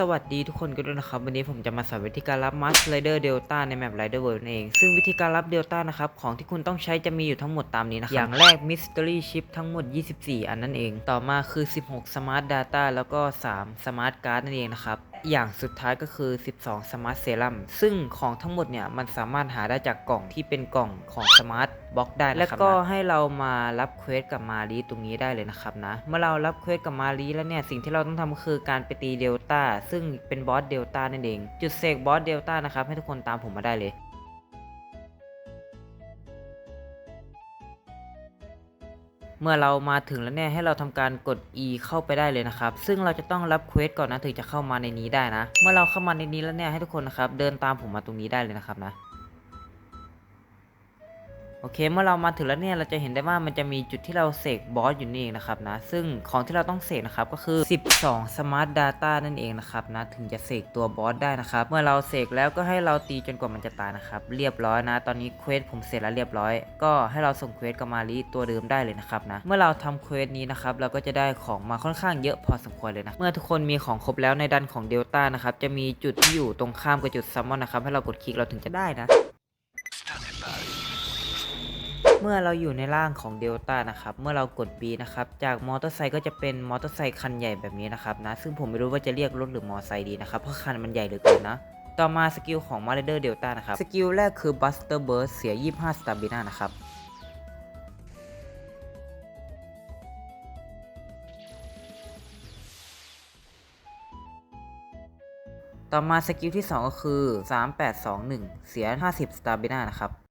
สวัสดีทุกคนกันด้วยนะครับ วันนี้ผมจะมาสอนวิธีการรับมัสไรเดอร์เดลต้าในแมปไรเดอร์เวิร์นั่นเอง ซึ่งวิธีการรับเดลต้านะครับ ของที่คุณต้องใช้จะมีอยู่ทั้งหมดตามนี้นะครับ อย่างแรก Mystery Chip ทั้งหมด 24 อันนั่นเอง ต่อมาคือ 16 Smart Data แล้วก็ 3 Smart Card นั่นเองนะครับอย่างสุดท้ายก็คือ 12 Smart Serum ซึ่งของทั้งหมดเนี่ย มันสามารถหาได้จากกล่องที่เป็นกล่องของ Smart Box ได้นะครับแล้วก็ให้เรามารับเควสกับมารีตรงนี้ได้เลยนะครับนะ เมื่อเรารับเควสกับมารีแล้วเนี่ย สิ่งที่เราต้องทำก็คือการไปตีเดลต้าซึ่งเป็นบอสเดลต้านั่นเอง จุดเสกบอสเดลต้านะครับ ให้ทุกคนตามผมมาได้เลยเมื่อเรามาถึงแล้วเนี่ยให้เราทำการกด E เข้าไปได้เลยนะครับ ซึ่งเราจะต้องรับเควสก่อนนะถึงจะเข้ามาในนี้ได้นะ เมื่อเราเข้ามาในนี้แล้วเนี่ยให้ทุกคนนะครับเดินตามผมมาตรงนี้ได้เลยนะครับนะ โอเคเมื่อเรามาถึงแล้วเนี่ยเราจะเห็นได้ว่ามันจะมีจุดที่เราเสกบอสอยู่นี่เองนะครับนะซึ่งของที่เราต้องเสกนะครับก็คือ 12 Smart Data นั่นเองนะครับนะถึงจะเสกตัวบอสได้นะครับเมื่อเราเสกแล้วก็ให้เราตีจนกว่ามันจะตายนะครับเรียบร้อยนะ ตอนนี้เควสผมเสร็จแล้วเรียบร้อย ก็ให้เราส่งเควสกับมารีตัวเดิมได้เลยนะครับนะเมื่อเราทำเควสนี้นะครับเราก็จะได้ของมาค่อนข้างเยอะพอสมควรเลยนะเมื่อทุกคนมีของครบแล้วในดันของเดลต้านะครับจะมีจุดที่อยู่ตรงข้ามกับจุดซัมมอนนะครับให้เรากดคลิกเราถึงจะได้นะ เมื่อเราอยู่ในร่างของเดลต้านะครับ เมื่อเรากด B นะครับ จากมอเตอร์ไซค์ก็จะเป็นมอเตอร์ไซค์คันใหญ่แบบนี้นะครับนะ ซึ่งผมไม่รู้ว่าจะเรียกรถหรือมอเตอร์ไซค์ดีนะครับ เพราะคันมันใหญ่เหลือเกินนะ ต่อมาสกิลของมา r เดอร์เดลต้านะครับ สกิลแรกคือ Buster Burst เสีย 25สตาบิน่านะครับต่อมาสกิลที่ 2 ก็คือ 3821 เสีย 50 สตาบิน่านะครับ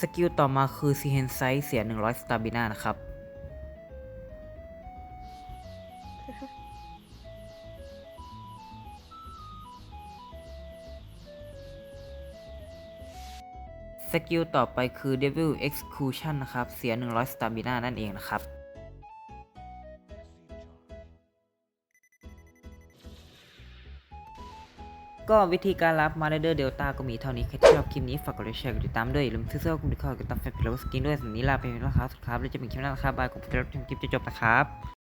สกิลต่อมาคือซีเฮนไซเสีย 100 สตาบิน่านะครับ สกิลต่อไปคือ Devil Execution นะครับ เสีย 100 สตาบิน่านั่นเองนะครับ ก็วิธีการรับมาเดอร์เดลต้าก็มีเท่านี้ใครที่ชอบคลิปนี้ฝากกดไลค์แชร์กดติดตามด้วยอย่าลืมซื้อเสื้อคุณดีคอยกดติดตามแฟนเพจแล้วก็สกินด้วยสำหรับวันนี้ลาไปแล้วนะครับสุดครับแล้วจะเป็นคลิปหน้านะครับบายของพี่รับชมคลิปจะจบนะครับ